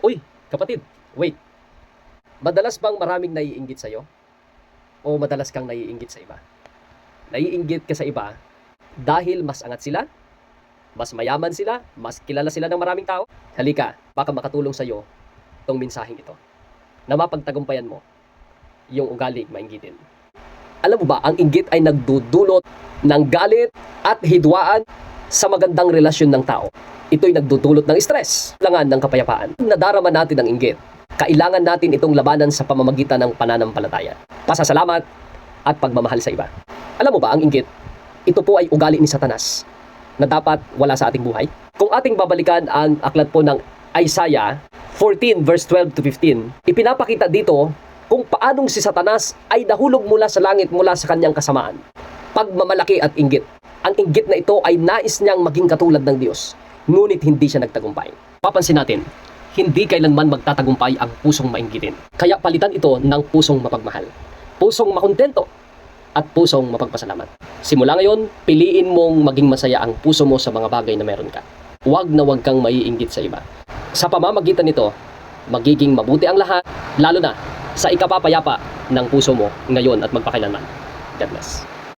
Uy, kapatid, wait. Madalas bang maraming naiinggit sa'yo? O madalas kang naiinggit sa iba? Naiinggit ka sa iba dahil mas angat sila? Mas mayaman sila? Mas kilala sila ng maraming tao? Halika, baka makatulong sa'yo itong mensaheng ito na mapagtagumpayan mo yung ugali mainggitin. Alam mo ba, ang inggit ay nagdudulot ng galit at hidwaan sa magandang relasyon ng tao. Ito'y nagdudulot ng stress, langan ng kapayapaan. Nadarama natin ang inggit. Kailangan natin itong labanan sa pamamagitan ng pananampalataya. Pasasalamat at pagmamahal sa iba. Alam mo ba, ang inggit, ito po ay ugali ni Satanas na dapat wala sa ating buhay. Kung ating babalikan ang aklat po ng Isaiah 14 verse 12 to 15, ipinapakita dito kung paanong si Satanas ay nahulog mula sa langit mula sa kanyang kasamaan. Pagmamalaki at inggit. Ang inggit na ito ay nais niyang maging katulad ng Diyos, ngunit hindi siya nagtagumpay. Papansin natin, hindi kailanman magtatagumpay ang pusong mainggitin. Kaya palitan ito ng pusong mapagmahal, pusong makontento, at pusong mapagpasalamat. Simula ngayon, piliin mong maging masaya ang puso mo sa mga bagay na meron ka. Huwag na huwag kang maiinggit sa iba. Sa pamamagitan nito, magiging mabuti ang lahat, lalo na sa ikapapayapa ng puso mo ngayon at magpakailanman. God bless.